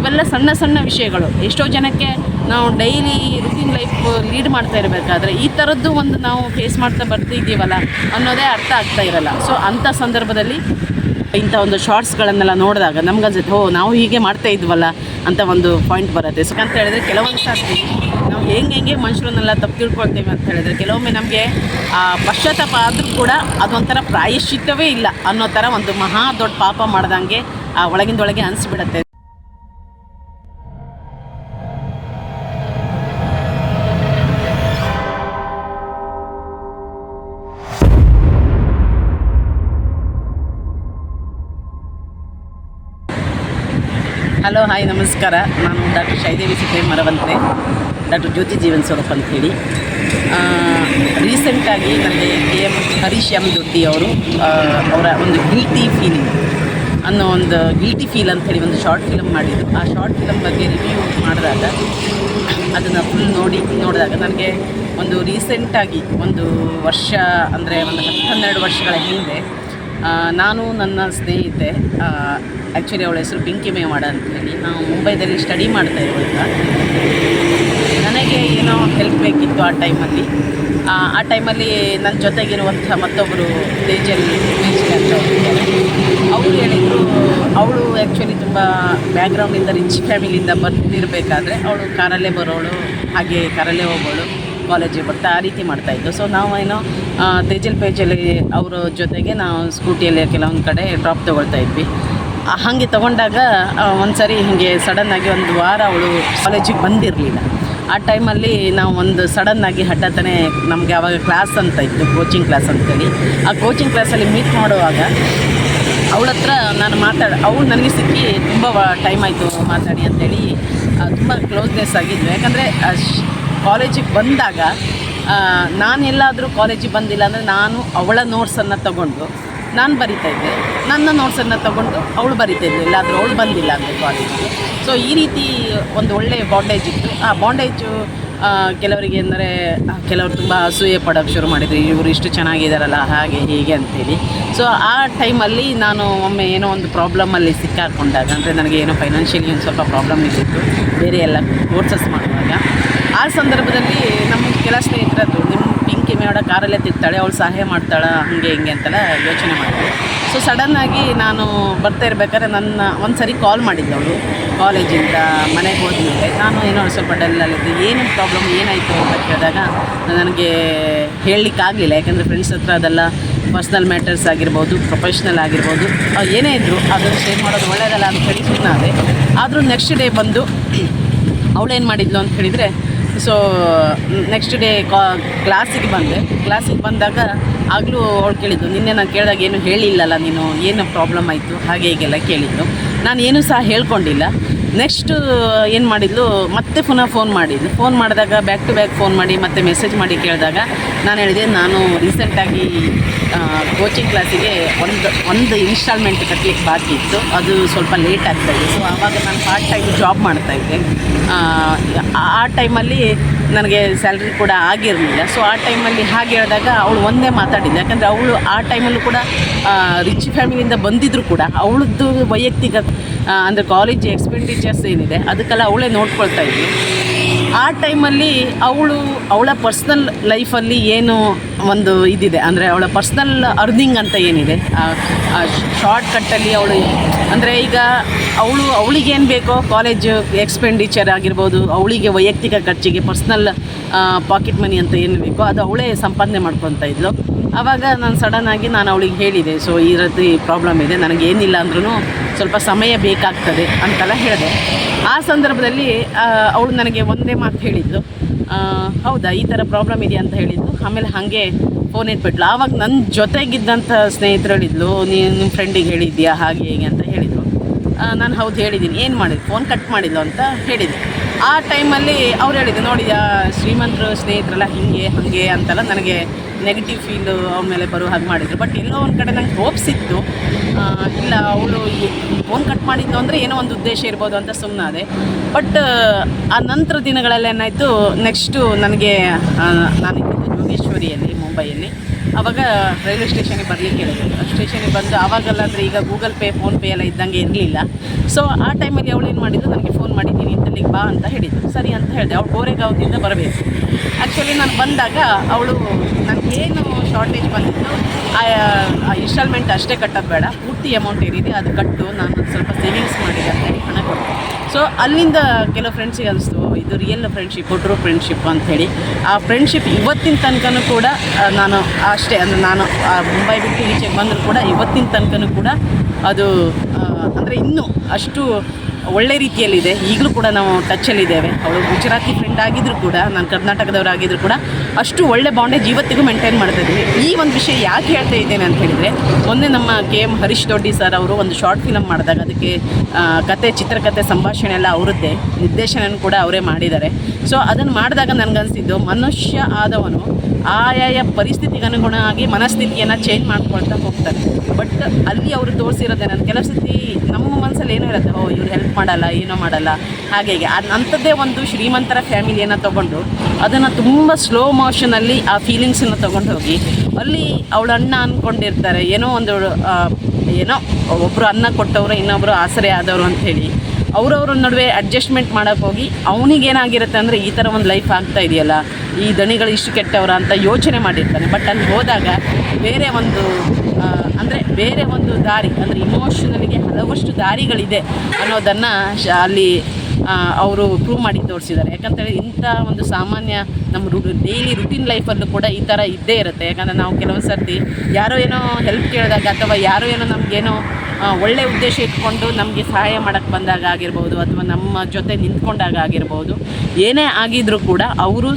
ಇವೆಲ್ಲ ಸಣ್ಣ ಸಣ್ಣ ವಿಷಯಗಳು. ಎಷ್ಟೋ ಜನಕ್ಕೆ ನಾವು ಡೈಲಿ ರುಟೀನ್ ಲೈಫ್ ಲೀಡ್ ಮಾಡ್ತಾ ಇರಬೇಕಾದ್ರೆ ಈ ಥರದ್ದು ಒಂದು ನಾವು ಫೇಸ್ ಮಾಡ್ತಾ ಬರ್ತಿದ್ದೀವಲ್ಲ ಅನ್ನೋದೇ ಅರ್ಥ ಆಗ್ತಾ ಇರಲ್ಲ. ಸೊ ಅಂಥ ಸಂದರ್ಭದಲ್ಲಿ ಇಂಥ ಒಂದು ಶಾರ್ಟ್ಸ್ಗಳನ್ನೆಲ್ಲ ನೋಡಿದಾಗ ನಮ್ಗೆ ಅನ್ಸುತ್ತೆ ಓ ನಾವು ಹೀಗೆ ಮಾಡ್ತಾ ಇದ್ವಲ್ಲ ಅಂತ ಒಂದು ಪಾಯಿಂಟ್ ಬರುತ್ತೆ. ಸೊ ಅಂತ ಹೇಳಿದ್ರೆ ಕೆಲವೊಂದು ಸಾರಿ ನಾವು ಹೆಂಗೆ ಹೆಂಗೆ ಮನುಷ್ಯರನ್ನೆಲ್ಲ ತಪ್ಪು ತಿಳ್ಕೊಳ್ತೇವೆ ಅಂತ ಹೇಳಿದ್ರೆ ಕೆಲವೊಮ್ಮೆ ನಮಗೆ ಪಶ್ಚಾತ್ತಾಪ ಆದರೂ ಕೂಡ ಅದೊಂಥರ ಪ್ರಾಯಶ್ಚಿತ್ತವೇ ಇಲ್ಲ ಅನ್ನೋ ಥರ ಒಂದು ಮಹಾ ದೊಡ್ಡ ಪಾಪ ಮಾಡ್ದಂಗೆ, ಆ, ಒಳಗಿಂದೊಳಗೆ ಅನಿಸ್ಬಿಡತ್ತೆ. ಹಲೋ, ಹಾಯ್, ನಮಸ್ಕಾರ. ನಾನು ಡಾಕ್ಟರ್ ಶೈದೇವಿ ಸಿದ್ದೇ ಮರವಂತೆ. ಡಾಕ್ಟರ್ ಜ್ಯೋತಿ ಜೀವನ್ ಸ್ವರೂಪ್ ಅಂತೇಳಿ. ರೀಸೆಂಟಾಗಿ ನನಗೆ ಕೆ ಹರೀಶ್ ಎಂ ದೊಡ್ಡಿ ಅವರು ಅವರ ಒಂದು ಗಿಲ್ಟಿ ಫೀಲಿಂಗ್ ಅನ್ನೋ ಒಂದು ಗಿಲ್ಟಿ ಫೀಲ್ ಅಂತೇಳಿ ಒಂದು ಶಾರ್ಟ್ ಫಿಲಮ್ ಮಾಡಿದ್ದು ಆ ಶಾರ್ಟ್ ಫಿಲಮ್ ಬಗ್ಗೆ ರಿವ್ಯೂ ಮಾಡಿದಾಗ ಅದನ್ನು ಫುಲ್ ನೋಡಿ, ನೋಡಿದಾಗ ನನಗೆ ಒಂದು ರೀಸೆಂಟಾಗಿ ಒಂದು ವರ್ಷ, ಅಂದರೆ ಒಂದು ಹತ್ತು ಹನ್ನೆರಡು ವರ್ಷಗಳ ಹಿಂದೆ ನಾನು ನನ್ನ ಸ್ನೇಹಿತೆ ಆ್ಯಕ್ಚುಲಿ ಅವಳ ಹೆಸರು ಪಿಂಕಿ ಮೇವಾಡ ಅಂತೇಳಿ. ನಾವು ಮುಂಬೈದಲ್ಲಿ ಸ್ಟಡಿ ಮಾಡ್ತಾ ಇರುವಾಗ ನನಗೆ ಏನೋ ಹೆಲ್ಪ್ ಬೇಕಿತ್ತು ಆ ಟೈಮಲ್ಲಿ ಆ ಟೈಮಲ್ಲಿ ನನ್ನ ಜೊತೆಗಿರುವಂಥ ಮತ್ತೊಬ್ಬರು ಮೇಜ್ಗೆ ಅಂತ ಅವರು ಹೇಳಿದರು, ಅವಳು ಆ್ಯಕ್ಚುಲಿ ತುಂಬ ಬ್ಯಾಕ್ಗ್ರೌಂಡಿಂದ ರಿಚ್ ಫ್ಯಾಮಿಲಿಯಿಂದ ಬಂದಿರಬೇಕಾದ್ರೆ ಅವಳು ಕಾರಲ್ಲೇ ಬರೋಳು, ಹಾಗೆ ಕಾರಲ್ಲೇ ಹೋಗೋಳು ಕಾಲೇಜಿಗೆ ಬರ್ತಾ ಆ ರೀತಿ ಮಾಡ್ತಾಯಿದ್ದು ಸೊ ನಾವೇನೋ ತೇಜಲ್ ಪೇಜಲ್ಲಿ ಅವರ ಜೊತೆಗೆ ನಾವು ಸ್ಕೂಟಿಯಲ್ಲಿ ಕೆಲವೊಂದು ಕಡೆ ಡ್ರಾಪ್ ತೊಗೊಳ್ತಾ ಇದ್ವಿ. ಹಾಗೆ ತೊಗೊಂಡಾಗ ಒಂದು ಸರಿ ಹೀಗೆ ಸಡನ್ನಾಗಿ ಒಂದು ವಾರ ಅವಳು ಕಾಲೇಜಿಗೆ ಬಂದಿರಲಿಲ್ಲ. ಆ ಟೈಮಲ್ಲಿ ನಾವು ಒಂದು ಸಡನ್ನಾಗಿ ಹಠಾತನೆ ನಮಗೆ ಆವಾಗ ಕ್ಲಾಸ್ ಅಂತ ಇತ್ತು ಕೋಚಿಂಗ್ ಕ್ಲಾಸ್ ಅಂತೇಳಿ. ಆ ಕೋಚಿಂಗ್ ಕ್ಲಾಸಲ್ಲಿ ಮೀಟ್ ಮಾಡುವಾಗ ಅವಳ ಹತ್ರ ನಾನು ಮಾತಾಡ, ಅವಳು ನನಗೆ ಸಿಕ್ಕಿ ತುಂಬ ಟೈಮ್ ಆಯಿತು ಮಾತಾಡಿ ಅಂತೇಳಿ ತುಂಬ ಕ್ಲೋಸ್ನೆಸ್ ಆಗಿದ್ವಿ. ಯಾಕಂದರೆ ಕಾಲೇಜಿಗೆ ಬಂದಾಗ ನಾನು ಎಲ್ಲಾದರೂ ಕಾಲೇಜಿಗೆ ಬಂದಿಲ್ಲ ಅಂದರೆ ನಾನು ಅವಳ ನೋಟ್ಸನ್ನು ತಗೊಂಡು ನಾನು ಬರಿತಾ ಇದ್ದೆ. ನನ್ನ ನೋಟ್ಸನ್ನು ತಗೊಂಡು ಅವಳು ಬರಿತಾ ಇದ್ದೆ ಎಲ್ಲಾದರೂ ಅವಳು ಬಂದಿಲ್ಲ ಅಂದರೆ ಕಾಲೇಜಿಗೆ ಸೊ ಈ ರೀತಿ ಒಂದು ಒಳ್ಳೆಯ ಬಾಂಡೇಜ್ ಇತ್ತು. ಆ ಬಾಂಡೇಜು ಕೆಲವರಿಗೆ ಅಂದರೆ ಕೆಲವರು ತುಂಬ ಅಸೂಯೆ ಪಡೋಕ್ಕೆ ಶುರು ಮಾಡಿದ್ರು. ಇವರು ಇಷ್ಟು ಚೆನ್ನಾಗಿದ್ದಾರಲ್ಲ ಹಾಗೆ ಹೀಗೆ ಅಂತೇಳಿ. ಸೊ ಆ ಟೈಮಲ್ಲಿ ನಾನು ಒಮ್ಮೆ ಏನೋ ಒಂದು ಪ್ರಾಬ್ಲಮಲ್ಲಿ ಸಿಕ್ಕಾಕೊಂಡಾಗ, ಅಂದರೆ ನನಗೆ ಏನೋ ಫೈನಾನ್ಷಿಯಲಿ ಒಂದು ಸ್ವಲ್ಪ ಪ್ರಾಬ್ಲಮ್ ಇದ್ದಿತ್ತು, ಬೇರೆ ಎಲ್ಲ ಕೋರ್ಸಸ್ ಮಾಡುವಾಗ, ಆ ಸಂದರ್ಭದಲ್ಲಿ ನಮ್ಮ ಕೆಲ ಸ್ನೇಹಿತರದ್ದು ನಿಮ್ಮ ಪಿಂಕಿ ಮೇಡ ಕಾರಲ್ಲೇ ತಿರ್ತಾಳೆ ಅವಳು ಸಹಾಯ ಮಾಡ್ತಾಳೆ, ಹಾಗೆ ಹಿಂಗೆ ಅಂತೆಲ್ಲ ಯೋಚನೆ ಮಾಡ್ತಾಳೆ ಸೊ ಸಡನ್ನಾಗಿ ನಾನು ಬರ್ತಾ ಇರ್ಬೇಕಾದ್ರೆ ನನ್ನ ಒಂದು ಸರಿ ಕಾಲ್ ಮಾಡಿದ್ದೆ ಅವಳು ಕಾಲೇಜಿಂದ ಮನೆಗೆ ಹೋದ್ಮೇಲೆ ನಾನು ಏನೋ ಸ್ವಲ್ಪ ಡಲ್ಲಲ್ಲಿದ್ದೆ ಏನು ಪ್ರಾಬ್ಲಮ್ ಏನಾಯಿತು ಅಂತ ಕೇಳಿದಾಗ ನನಗೆ ಹೇಳಲಿಕ್ಕಾಗಲಿಲ್ಲ ಯಾಕಂದರೆ ಫ್ರೆಂಡ್ಸ್ ಹತ್ರ ಅದೆಲ್ಲ ಪರ್ಸ್ನಲ್ ಮ್ಯಾಟರ್ಸ್ ಆಗಿರ್ಬೋದು ಪ್ರೊಫೆಷ್ನಲ್ ಆಗಿರ್ಬೋದು ಏನೇ ಇದ್ದರು ಅದನ್ನು ಶೇರ್ ಮಾಡೋದು ಒಳ್ಳೆಯದಲ್ಲ ಅಂತ ಹೇಳಿ ಸುಮ್ಮನಾದೆ ಆದರೂ ನೆಕ್ಸ್ಟ್ ಡೇ ಬಂದು ಅವಳೇನು ಮಾಡಿದ್ಲು ಅಂತ ಹೇಳಿದರೆ ಸೊ ನೆಕ್ಸ್ಟ್ ಡೇ ಕಾ ಕ್ಲಾಸಿಗೆ ಬಂದೆ. ಕ್ಲಾಸಿಗೆ ಬಂದಾಗ ಆಗಲೂ ಅವಳು ಕೇಳಿದ್ದು, ನಿನ್ನೆ ನಾನು ಕೇಳಿದಾಗ ಏನು ಹೇಳಿಲ್ಲಲ್ಲ ನೀನು, ಏನು ಪ್ರಾಬ್ಲಮ್ ಆಯಿತು? ಹಾಗೆ ಹೀಗೆಲ್ಲ ಕೇಳಿದ್ದು. ನಾನು ಏನೂ ಸಹ ಹೇಳ್ಕೊಂಡಿಲ್ಲ. ನೆಕ್ಸ್ಟು ಏನು ಮಾಡಿದ್ಲು? ಮತ್ತೆ ಪುನಃ ಫೋನ್ ಮಾಡಿದ್ಲು. ಫೋನ್ ಮಾಡಿದಾಗ ಬ್ಯಾಕ್ ಟು ಬ್ಯಾಕ್ ಫೋನ್ ಮಾಡಿ ಮತ್ತೆ ಮೆಸೇಜ್ ಮಾಡಿ ಕೇಳಿದಾಗ ನಾನು ಹೇಳಿದೆ, ನಾನು ರೀಸೆಂಟಾಗಿ ಕೋಚಿಂಗ್ ಕ್ಲಾಸಿಗೆ ಒಂದು ಒಂದು ಇನ್ಸ್ಟಾಲ್ಮೆಂಟ್ ಕಟ್ಟಲಿಕ್ಕೆ ಬಾಕಿ ಇತ್ತು. ಅದು ಸ್ವಲ್ಪ ಲೇಟ್ ಆಗ್ತಾಯಿದೆ ಸೊ ಆವಾಗ ನಾನು ಪಾರ್ಟ್ ಟೈಮ್ ಜಾಬ್ ಮಾಡ್ತಾಯಿದ್ದೆ ಆ ಟೈಮಲ್ಲಿ ನನಗೆ ಸ್ಯಾಲ್ರಿ ಕೂಡ ಆಗಿರಲಿಲ್ಲ. ಸೊ ಆ ಟೈಮಲ್ಲಿ ಹಾಗೆ ಹೇಳಿದಾಗ ಅವಳು ಒಂದೇ ಮಾತಾಡಿದ್ದೆ ಯಾಕಂದರೆ ಅವಳು ಆ ಟೈಮಲ್ಲೂ ಕೂಡ ರಿಚ್ ಫ್ಯಾಮಿಲಿಯಿಂದ ಬಂದಿದ್ದರೂ ಕೂಡ ಅವಳದ್ದು ವೈಯಕ್ತಿಕ ಅಂದರೆ ಕಾಲೇಜ್ ಎಕ್ಸ್ಪೆಂಡಿಚರ್ಸ್ ಏನಿದೆ, ಅದಕ್ಕೆಲ್ಲ ಅವಳೇ ನೋಡ್ಕೊಳ್ತಾ ಇದ್ಲು. ಆ ಟೈಮಲ್ಲಿ ಅವಳು ಅವಳ ಪರ್ಸ್ನಲ್ ಲೈಫಲ್ಲಿ ಏನು ಒಂದು ಇದಿದೆ, ಅಂದರೆ ಅವಳ ಪರ್ಸ್ನಲ್ ಅರ್ನಿಂಗ್ ಅಂತ ಏನಿದೆ? ಶಾರ್ಟ್ ಕಟ್ಟಲ್ಲಿ ಅವಳು ಅಂದರೆ ಈಗ ಅವಳು ಅವಳಿಗೇನು ಬೇಕೋ ಕಾಲೇಜ್ ಎಕ್ಸ್ಪೆಂಡಿಚರ್ ಆಗಿರ್ಬೋದು, ಅವಳಿಗೆ ವೈಯಕ್ತಿಕ ಖರ್ಚಿಗೆ ಪರ್ಸ್ನಲ್ ಪಾಕೆಟ್ ಮನಿ ಅಂತ ಏನು ಬೇಕೋ ಅದು ಅವಳೇ ಸಂಪಾದನೆ ಮಾಡ್ಕೊತಾ ಇದ್ಲು. ಆವಾಗ ನಾನು ಸಡನ್ ಆಗಿ ನಾನು ಅವಳಿಗೆ ಹೇಳಿದೆ ಸೊ ಈ ರೀತಿ ಪ್ರಾಬ್ಲಮ್ ಇದೆ, ನನಗೇನಿಲ್ಲ ಅಂದ್ರೂ ಸ್ವಲ್ಪ ಸಮಯ ಬೇಕಾಗ್ತದೆ ಅಂತೆಲ್ಲ ಹೇಳಿದೆ. ಆ ಸಂದರ್ಭದಲ್ಲಿ ಅವಳು ನನಗೆ ಒಂದೇ ಮಾತು ಹೇಳಿದ್ದು ಹೌದಾ, ಈ ಥರ ಪ್ರಾಬ್ಲಮ್ ಇದೆಯಾ? ಅಂತ ಹೇಳಿದ್ದು ಆಮೇಲೆ ಹಾಗೆ ಫೋನ್ ಇಟ್ಬಿಟ್ಲು. ಆವಾಗ ನನ್ನ ಜೊತೆಗಿದ್ದಂಥ ಸ್ನೇಹಿತರು ಹೇಳಿದ್ಲು ನೀನು ನಿಮ್ಮ ಫ್ರೆಂಡಿಗೆ ಹೇಳಿದ್ಯಾ, ಹಾಗೆ, ಹೀಗೆ ಅಂತ ಹೇಳಿದರು. ನಾನು ಹೌದು ಹೇಳಿದ್ದೀನಿ ಏನು ಮಾಡಿದ್ದು ಫೋನ್ ಕಟ್ ಮಾಡಿದ್ಲು ಅಂತ ಹೇಳಿದೆ. ಆ ಟೈಮಲ್ಲಿ ಅವ್ರು ಹೇಳಿದ್ರು, ನೋಡಿ, ಆ ಶ್ರೀಮಂತರು, ಸ್ನೇಹಿತರೆಲ್ಲ ಹೀಗೆ, ಹಾಗೆ ಅಂತೆಲ್ಲ ನನಗೆ ನೆಗೆಟಿವ್ ಫೀಲು ಅವ್ರ ಮೇಲೆ ಬರೋ ಹಾಗೆ ಮಾಡಿದರು. ಬಟ್ ಎಲ್ಲೋ ಒಂದು ಕಡೆ ನಂಗೆ ಹೋಪ್ಸ್ ಇತ್ತು. ಇಲ್ಲ, ಅವಳು ಫೋನ್ ಕಟ್ ಮಾಡಿದ್ದು ಅಂದರೆ ಏನೋ ಒಂದು ಉದ್ದೇಶ ಇರ್ಬೋದು ಅಂತ ಸುಮ್ಮನಾದೆ ಬಟ್ ಆ ನಂತರ ದಿನಗಳಲ್ಲಿ ಏನಾಯಿತು ನೆಕ್ಸ್ಟು ನನಗೆ ನಾನು ಯೋಗೇಶ್ವರಿಯಲ್ಲಿ ಮುಂಬೈಯಲ್ಲಿ. ಅವಾಗ ರೈಲ್ವೆ ಸ್ಟೇಷನಿಗೆ ಬರಲಿಕ್ಕೆ ಹೇಳಿದ್ರು ಸ್ಟೇಷನಿಗೆ ಬಂದು ಆವಾಗಲ್ಲ ಅಂದರೆ ಈಗ ಗೂಗಲ್ ಪೇ ಫೋನ್ಪೇ ಎಲ್ಲ ಇದ್ದಂಗೆ ಇರಲಿಲ್ಲ. ಸೊ ಆ ಟೈಮಲ್ಲಿ ಅವಳು ಏನು ಮಾಡಿದ್ದು? ನನಗೆ ಫೋನ್ ಮಾಡಿದ್ದೀನಿ ಇಂತಲ್ಲಿಗೆ ಬಾ ಅಂತ ಹೇಳಿದ್ದು. ಸರಿ ಅಂತ ಹೇಳಿದೆ. ಅವಳು ಗೋರೆಗಾವದಿಂದ ಬರಬೇಕು. ಆ್ಯಕ್ಚುಲಿ ನಾನು ಬಂದಾಗ ಅವಳು ನನಗೇನು ಶಾರ್ಟೇಜ್ ಬಂದಿತ್ತು, ಆ ಇನ್ಸ್ಟಾಲ್ಮೆಂಟ್ ಅಷ್ಟೇ ಕಟ್ಟೋದು ಬೇಡ. ಪೂರ್ತಿ ಅಮೌಂಟ್ ಏನಿದೆ ಅದು ಕಟ್ಟು. ನಾನು ಸ್ವಲ್ಪ ಸೇವಿಂಗ್ಸ್ ಮಾಡಿದೆ ಅಂತ ಹೇಳಿ ಹಣ ಕೊಟ್ಟೆ. ಸೊ ಅಲ್ಲಿಂದ ಕೆಲವು ಫ್ರೆಂಡ್ಸಿಗೆ ಅನಿಸ್ತು, ಇದು ರಿಯಲ್ ಫ್ರೆಂಡ್ಶಿಪ್ ಕೊಟ್ಟರು ಫ್ರೆಂಡ್ಶಿಪ್ ಅಂಥೇಳಿ ಆ ಫ್ರೆಂಡ್ಶಿಪ್ ಇವತ್ತಿನ ತನಕನೂ ಕೂಡ ನಾನು ಅಷ್ಟೇ, ಅಂದರೆ ನಾನು ಮುಂಬೈ ಬಿಟ್ಟು ಈಚೆಗೆ ಬಂದರೂ ಕೂಡ ಇವತ್ತಿನ ತನಕನೂ ಕೂಡ ಅದು ಅಂದರೆ ಇನ್ನೂ ಅಷ್ಟು ಒಳ್ಳೆ ರೀತಿಯಲ್ಲಿದೆ. ಈಗಲೂ ಕೂಡ ನಾವು ಟಚ್ಚಲ್ಲಿದ್ದೇವೆ ಅವಳು ಗುಜರಾತಿ ಫ್ರೆಂಡ್ ಆಗಿದ್ರು ಕೂಡ, ನಾನು ಕರ್ನಾಟಕದವರಾಗಿದ್ರು ಕೂಡ, ಅಷ್ಟು ಒಳ್ಳೆ ಬಾಂಡೇಜ್ ಇವತ್ತಿಗೂ ಮೇಂಟೈನ್ ಮಾಡ್ತಾ ಇದ್ದೀವಿ ಈ ಒಂದು ವಿಷಯ ಯಾಕೆ ಹೇಳ್ತಾ ಇದ್ದೇನೆ ಅಂತ ಹೇಳಿದರೆ, ಮೊನ್ನೆ ನಮ್ಮ K M Harish Doddi sir ಅವರು ಒಂದು ಶಾರ್ಟ್ ಫಿಲಮ್ ಮಾಡಿದಾಗ, ಅದಕ್ಕೆ ಕತೆ ಚಿತ್ರಕಥೆ ಸಂಭಾಷಣೆ ಎಲ್ಲ ಅವರದ್ದೇ ನಿರ್ದೇಶನ ಕೂಡ ಅವರೇ ಮಾಡಿದ್ದಾರೆ. ಸೊ ಅದನ್ನು ಮಾಡಿದಾಗ ನನಗನ್ಸಿದ್ದು, ಮನುಷ್ಯ ಆದವನು ಆಯಾಯ ಪರಿಸ್ಥಿತಿಗೆ ಅನುಗುಣವಾಗಿ ಮನಸ್ಥಿತಿಯನ್ನು ಚೇಂಜ್ ಮಾಡ್ಕೊಳ್ತಾ ಹೋಗ್ತಾರೆ. ಬಟ್ ಅಲ್ಲಿ ಅವರು ತೋರಿಸಿರೋದೇನಂತ ಕೆಲವು ಸತಿ ನಮ್ಮ ಮನಸ್ಸಲ್ಲಿ ಏನೋ ಇರುತ್ತೆ ಓ, ಇವ್ರು ಹೆಲ್ಪ್ ಮಾಡಲ್ಲ, ಏನೋ ಮಾಡಲ್ಲ. ಹಾಗೆ ಹೀಗೆ. ಅಂಥದ್ದೇ ಒಂದು ಶ್ರೀಮಂತರ ಫ್ಯಾಮಿಲಿಯನ್ನು ತೊಗೊಂಡು ಅದನ್ನು ತುಂಬ ಸ್ಲೋ ಮೋಷನಲ್ಲಿ ಆ ಫೀಲಿಂಗ್ಸನ್ನು ತೊಗೊಂಡು ಹೋಗಿ ಅಲ್ಲಿ ಅವಳ ಅಣ್ಣ ಅಂದ್ಕೊಂಡಿರ್ತಾರೆ ಏನೋ ಒಂದು ಏನೋ ಒಬ್ಬರು ಅನ್ನ ಕೊಟ್ಟವರು ಇನ್ನೊಬ್ಬರು ಆಸರೆ ಆದವರು ಅಂಥೇಳಿ. ಅವ್ರವ್ರ ನಡುವೆ ಅಡ್ಜಸ್ಟ್ಮೆಂಟ್ ಮಾಡೋಕ್ಕೆ ಹೋಗಿ ಅವನಿಗೇನಾಗಿರುತ್ತೆ ಅಂದರೆ ಈ ಥರ ಒಂದು ಲೈಫ್ ಆಗ್ತಾ ಇದೆಯಲ್ಲ, ಈ ದಣಿಗಳು ಇಷ್ಟು ಕೆಟ್ಟವರ ಅಂತ ಯೋಚನೆ ಮಾಡಿರ್ತಾನೆ. ಬಟ್ ಅಲ್ಲಿ ಹೋದಾಗ ಬೇರೆ ಒಂದು ಅಂದರೆ ಬೇರೆ ಒಂದು ದಾರಿ, ಅಂದರೆ ಇಮೋಷನಲ್ಗೆ ಹಲವಷ್ಟು ದಾರಿಗಳಿದೆ ಅನ್ನೋದನ್ನು ಅಲ್ಲಿ ಅವರು ಪ್ರೂವ್ ಮಾಡಿ ತೋರಿಸಿದ್ದಾರೆ. ಯಾಕಂತೇಳಿ ಇಂಥ ಒಂದು ಸಾಮಾನ್ಯ ನಮ್ಮ ರು ಡೈಲಿ ರುಟೀನ್ ಲೈಫಲ್ಲೂ ಕೂಡ ಈ ಥರ ಇದ್ದೇ ಇರುತ್ತೆ. ಯಾಕಂದರೆ ನಾವು ಕೆಲವೊಂದು ಸರ್ತಿ ಯಾರೋ ಏನೋ ಹೆಲ್ಪ್ ಕೇಳಿದಾಗ ಅಥವಾ ಯಾರೋ ಏನೋ ನಮಗೇನೋ ಒಳ್ಳೆಯ ಉದ್ದೇಶ ಇಟ್ಕೊಂಡು ನಮಗೆ ಸಹಾಯ ಮಾಡೋಕ್ಕೆ ಬಂದಾಗ ಆಗಿರ್ಬೋದು ಅಥವಾ ನಮ್ಮ ಜೊತೆ ನಿಂತ್ಕೊಂಡಾಗ ಆಗಿರ್ಬೋದು, ಏನೇ ಆಗಿದ್ರೂ ಕೂಡ ಅವರು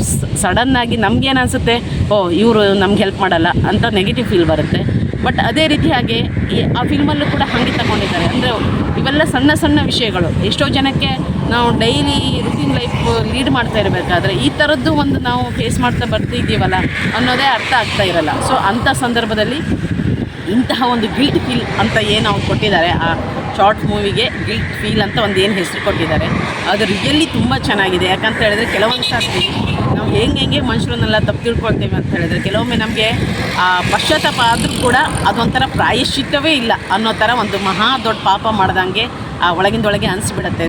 ಸಡನ್ನಾಗಿ ನಮಗೇನು ಅನಿಸುತ್ತೆ? ಓ, ಇವರು ನಮ್ಗೆ ಹೆಲ್ಪ್ ಮಾಡಲ್ಲ ಅಂತ ನೆಗೆಟಿವ್ ಫೀಲ್ ಬರುತ್ತೆ. ಬಟ್ ಅದೇ ರೀತಿಯಾಗಿ ಈ, ಆ ಫಿಲ್ಮಲ್ಲೂ ಕೂಡ ಹಾಗೆ ತಗೊಂಡಿದ್ದಾರೆ. ಅಂದರೆ ಇವೆಲ್ಲ ಸಣ್ಣ ಸಣ್ಣ ವಿಷಯಗಳು. ಎಷ್ಟೋ ಜನಕ್ಕೆ ನಾವು ಡೈಲಿ ರುಟೀನ್ ಲೈಫ್ ಲೀಡ್ ಮಾಡ್ತಾ ಇರಬೇಕಾದ್ರೆ ಈ ಥರದ್ದು ಒಂದು ನಾವು ಫೇಸ್ ಮಾಡ್ತಾ ಬರ್ತಿದ್ದೀವಲ್ಲ ಅನ್ನೋದೇ ಅರ್ಥ ಆಗ್ತಾ ಇರಲ್ಲ. ಸೊ ಅಂಥ ಸಂದರ್ಭದಲ್ಲಿ ಇಂತಹ ಒಂದು ಗಿಲ್ಟ್ ಫೀಲ್ ಅಂತ ಏನು ಅವ್ರು ಕೊಟ್ಟಿದ್ದಾರೆ, ಆ ಶಾರ್ಟ್ ಮೂವಿಗೆ ಗಿಲ್ಟ್ ಫೀಲ್ ಅಂತ ಒಂದು ಏನು ಹೆಸರು ಕೊಟ್ಟಿದ್ದಾರೆ, ಅದು ರಿಯಲಿ ತುಂಬ ಚೆನ್ನಾಗಿದೆ. ಯಾಕಂತ ಹೇಳಿದ್ರೆ ಕೆಲವೊಂದು ಸಾರಿ ನಾವು ಹೆಂಗೆ ಹೆಂಗೆ ಮನುಷ್ಯರನ್ನೆಲ್ಲ ತಪ್ಪು ತಿಳ್ಕೊಳ್ತೇವೆ ಅಂತ ಹೇಳಿದ್ರೆ ಕೆಲವೊಮ್ಮೆ ನಮಗೆ, ಆ ಪಶ್ಚಾತ್ತಾಪ ಆದರೂ ಕೂಡ ಅದೊಂಥರ ಪ್ರಾಯಶ್ಚಿತ್ತವೇ ಇಲ್ಲ ಅನ್ನೋ ಥರ ಒಂದು ಮಹಾ ದೊಡ್ಡ ಪಾಪ ಮಾಡ್ದಂಗೆ, ಆ ಒಳಗಿಂದೊಳಗೆ ಅನಿಸ್ಬಿಡತ್ತೆ.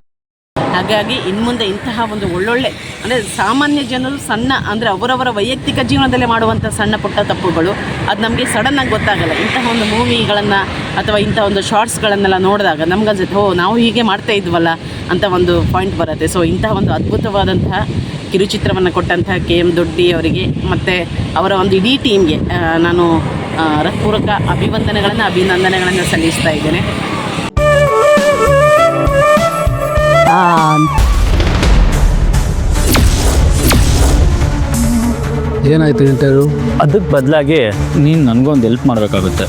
ಹಾಗಾಗಿ ಇನ್ನು ಮುಂದೆ ಇಂತಹ ಒಂದು ಒಳ್ಳೊಳ್ಳೆ, ಅಂದರೆ ಸಾಮಾನ್ಯ ಜನರು ಸಣ್ಣ, ಅಂದರೆ ಅವರವರ ವೈಯಕ್ತಿಕ ಜೀವನದಲ್ಲೇ ಮಾಡುವಂಥ ಸಣ್ಣ ಪುಟ್ಟ ತಪ್ಪುಗಳು, ಅದು ನಮಗೆ ಸಡನ್ನಾಗಿ ಗೊತ್ತಾಗಲ್ಲ. ಇಂತಹ ಒಂದು ಮೂವಿಗಳನ್ನು ಅಥವಾ ಇಂಥ ಒಂದು ಶಾರ್ಟ್ಸ್ಗಳನ್ನೆಲ್ಲ ನೋಡಿದಾಗ ನಮ್ಗೆ ಅನ್ಸುತ್ತೆ ಓ ನಾವು ಹೀಗೆ ಮಾಡ್ತಾ ಇದ್ವಲ್ಲ ಅಂತ ಒಂದು ಪಾಯಿಂಟ್ ಬರುತ್ತೆ. ಸೊ ಇಂತಹ ಒಂದು ಅದ್ಭುತವಾದಂತಹ ಕಿರುಚಿತ್ರವನ್ನು ಕೊಟ್ಟಂತಹ ಕೆ ಎಂ ದೊಡ್ಡಿ ಅವರಿಗೆ, ಮತ್ತು ಅವರ ಒಂದು ಇಡೀ ಟೀಮ್ಗೆ ನಾನು ಹೃತ್ಪೂರ್ವಕ ಅಭಿವಂದನೆಗಳನ್ನು, ಅಭಿನಂದನೆಗಳನ್ನು ಸಲ್ಲಿಸ್ತಾ ಇದ್ದೇನೆ. ಏನಾಯ್ತು ಇಂಟರ್ವ್ಯೂ? ಅದಕ್ಕೆ ಬದಲಾಗಿ ನೀನು ನನಗೊಂದು ಹೆಲ್ಪ್ ಮಾಡಬೇಕಾಗುತ್ತೆ.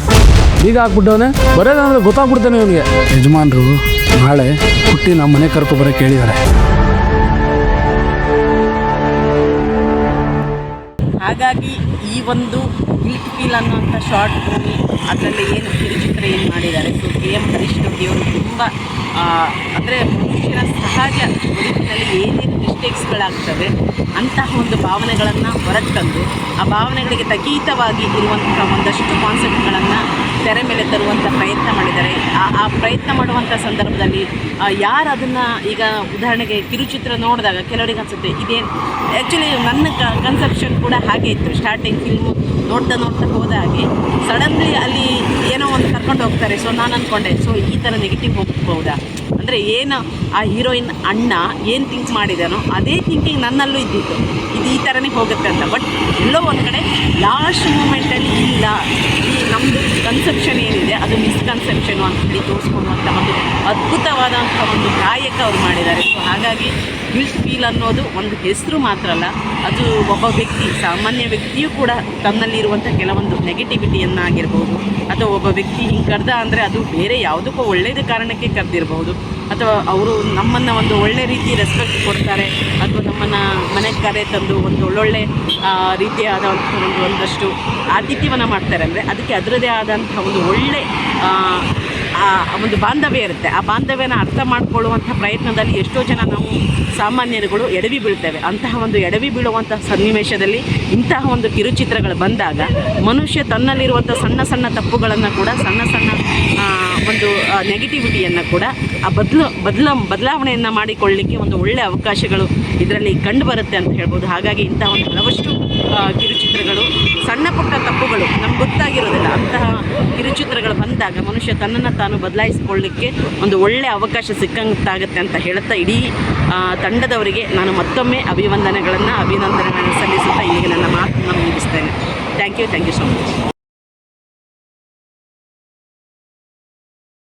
ಈಗ ಹಾಕ್ಬಿಟ್ಟವನೆ ಬರೋದಂದ್ರೆ ಗೊತ್ತಾಗ್ಬಿಡ್ತಾನೆ ಇವನಿಗೆ. ಯಜಮಾನ್ರು ನಾಳೆ ಹುಟ್ಟಿ ನಮ್ಮ ಮನೆ ಕರ್ಕೊ ಬರೋಕೆ ಹೇಳಿದ್ದಾರೆ ಹಾಗಾಗಿ ಈ ಒಂದು ಗಿಲ್ಟ್ ಫೀಲ್ ಅನ್ನುವಂಥ ಶಾರ್ಟ್ ಮೂವಿ ಅದರಲ್ಲಿ ಏನು ಕಿರುಚಿತ್ರ ಏನು ಮಾಡಿದ್ದಾರೆ? So K M Harish Reddy ಅವರು ತುಂಬ ಅಂದರೆ ಸಹಜ ಬದುಕಿನಲ್ಲಿ ಏನೇನು ಮಿಸ್ಟೇಕ್ಸ್ಗಳಾಗ್ತವೆ ಅಂತಹ ಒಂದು ಭಾವನೆಗಳನ್ನು ಹೊರಗೆ ತಂದು ಆ ಭಾವನೆಗಳಿಗೆ ತಗೀತವಾಗಿ ಇರುವಂತಹ ಒಂದಷ್ಟು ಕಾನ್ಸೆಪ್ಟ್ಗಳನ್ನು ತೆರೆ ಮೇಲೆ ತರುವಂಥ ಪ್ರಯತ್ನ ಮಾಡಿದ್ದಾರೆ ಆ ಪ್ರಯತ್ನ ಮಾಡುವಂಥ ಸಂದರ್ಭದಲ್ಲಿ ಯಾರು ಅದನ್ನು ಈಗ ಉದಾಹರಣೆಗೆ ಕಿರುಚಿತ್ರ ನೋಡಿದಾಗ ಕೆಲವರಿಗೆ ಅನಿಸುತ್ತೆ, ಇದೇನು ಆ್ಯಕ್ಚುಲಿ ನನ್ನ ಕನ್ಸೆಪ್ಷನ್ ಕೂಡ ಹಾಗೆ ಇತ್ತು ಸ್ಟಾರ್ಟಿಂಗ್ ಫಿಲ್ಮು ನೋಡ್ತಾ ನೋಡ್ತಾ ಹೋದ ಹಾಗೆ ಸಡನ್ಲಿ ಅಲ್ಲಿ ಒಂದು ಕರ್ಕೊಂಡು ಹೋಗ್ತಾರೆ. ಸೊ ನಾನು ಅಂದ್ಕೊಂಡೆ ಸೊ ಈ ಥರ ನೆಗೆಟಿವ್ ಹೋಗ್ಬೋದಾ ಅಂದರೆ ಏನು ಆ ಹೀರೋಯಿನ್ ಅಣ್ಣ ಏನು ಥಿಂಕ್ ಮಾಡಿದಾನೋ ಅದೇ ಥಿಂಕಿಂಗ್ ನನ್ನಲ್ಲೂ ಇದ್ದಿತ್ತು. ಇದು ಈ ಥರನೇ ಹೋಗುತ್ತೆ ಅಂತ. ಬಟ್ ಎಲ್ಲೋ ಒಂದು ಕಡೆ ಲಾಸ್ಟ್ ಮೂಮೆಂಟಲ್ಲಿ ಇಲ್ಲ. ಈ ನಮ್ಮದು ಕನ್ಸೆಪ್ಷನ್ ಏನಿದೆ ಅದು ಮಿಸ್ಕನ್ಸೆಪ್ಷನು ಅಂತ ಹೇಳಿ ತೋರಿಸ್ಕೊಡುವಂಥ ಒಂದು ಅದ್ಭುತವಾದಂಥ ಒಂದು ಗಾಯಕ ಅವ್ರು ಮಾಡಿದ್ದಾರೆ. ಸೊ ಹಾಗಾಗಿ ಗಿಲ್ಟ್ ಫೀಲ್ ಅನ್ನೋದು ಒಂದು ಹೆಸರು ಮಾತ್ರ ಅಲ್ಲ, ಅದು ಒಬ್ಬ ವ್ಯಕ್ತಿ, ಸಾಮಾನ್ಯ ವ್ಯಕ್ತಿಯೂ ಕೂಡ ತನ್ನಲ್ಲಿರುವಂಥ ಕೆಲವೊಂದು ನೆಗೆಟಿವಿಟಿಯನ್ನಾಗಿರ್ಬೋದು ಅಥವಾ ಒಬ್ಬ ವ್ಯಕ್ತಿ ಹಿಂಗೆ ಕರೆದ ಅಂದರೆ ಅದು ಬೇರೆ ಯಾವುದಕ್ಕೂ ಒಳ್ಳೆಯದು ಕಾರಣಕ್ಕೆ ಕರೆದಿರ್ಬೋದು. ಅಥವಾ ಅವರು ನಮ್ಮನ್ನು ಒಂದು ಒಳ್ಳೆ ರೀತಿ ರೆಸ್ಪೆಕ್ಟ್ ಕೊಡ್ತಾರೆ, ಅಥವಾ ನಮ್ಮನ್ನು ಮನೆ ಕರೆ ತಂದು ಒಂದು ಒಳ್ಳೊಳ್ಳೆ ರೀತಿಯಾದ ಒಂದು ಒಂದಷ್ಟು ಆತಿಥ್ಯವನ್ನು ಮಾಡ್ತಾರೆ. ಅಂದರೆ ಅದಕ್ಕೆ ಅದರದೇ ಆದಂಥ ಒಂದು ಒಳ್ಳೆ ಒಂದು ಬಾಂಧವ್ಯ ಇರುತ್ತೆ. ಆ ಬಾಂಧವ್ಯನ ಅರ್ಥ ಮಾಡಿಕೊಳ್ಳುವಂಥ ಪ್ರಯತ್ನದಲ್ಲಿ ಎಷ್ಟೋ ಜನ ನಾವು ಸಾಮಾನ್ಯರುಗಳು ಎಡವಿ ಬೀಳ್ತೇವೆ. ಅಂತಹ ಒಂದು ಎಡವಿ ಬೀಳುವಂಥ ಸನ್ನಿವೇಶದಲ್ಲಿ ಇಂತಹ ಒಂದು ಕಿರುಚಿತ್ರಗಳು ಬಂದಾಗ ಮನುಷ್ಯ ತನ್ನಲ್ಲಿರುವಂಥ ಸಣ್ಣ ಸಣ್ಣ ತಪ್ಪುಗಳನ್ನು ಕೂಡ ಸಣ್ಣ ಸಣ್ಣ ಒಂದು ನೆಗೆಟಿವಿಟಿಯನ್ನು ಕೂಡ ಆ ಬದಲು, ಬದಲ, ಬದಲಾವಣೆಯನ್ನು ಮಾಡಿಕೊಳ್ಳಲಿಕ್ಕೆ ಒಂದು ಒಳ್ಳೆಯ ಅವಕಾಶಗಳು ಇದರಲ್ಲಿ ಕಂಡು ಬರುತ್ತೆ ಅಂತ ಹೇಳ್ಬೋದು. ಹಾಗಾಗಿ ಇಂತಹ ಒಂದು ಹಲವಷ್ಟು ಕಿರುಚಿತ್ರಗಳು, ಸಣ್ಣ ಪುಟ್ಟ ತಪ್ಪುಗಳು ನಮ್ಗೆ ಗೊತ್ತಾಗಿರೋದಿಲ್ಲ. ಅಂತಹ ಕಿರುಚಿತ್ರಗಳು ಬಂದಾಗ ಮನುಷ್ಯ ತನ್ನನ್ನು ತಾನು ಬದಲಾಯಿಸಿಕೊಳ್ಳಿಕ್ಕೆ ಒಂದು ಒಳ್ಳೆಯ ಅವಕಾಶ ಸಿಕ್ಕಂತಾಗುತ್ತೆ ಅಂತ ಹೇಳುತ್ತಾ ಇಡೀ ತಂಡದವರಿಗೆ ನಾನು ಮತ್ತೊಮ್ಮೆ ಅಭಿವಂದನೆಗಳನ್ನು, ಅಭಿನಂದನೆಗಳನ್ನು ಸಲ್ಲಿಸುತ್ತಾ ಇಲ್ಲಿಗೆ ನನ್ನ ಮಾತನ್ನು ಮುಗಿಸ್ತೇನೆ. Thank you thank you so much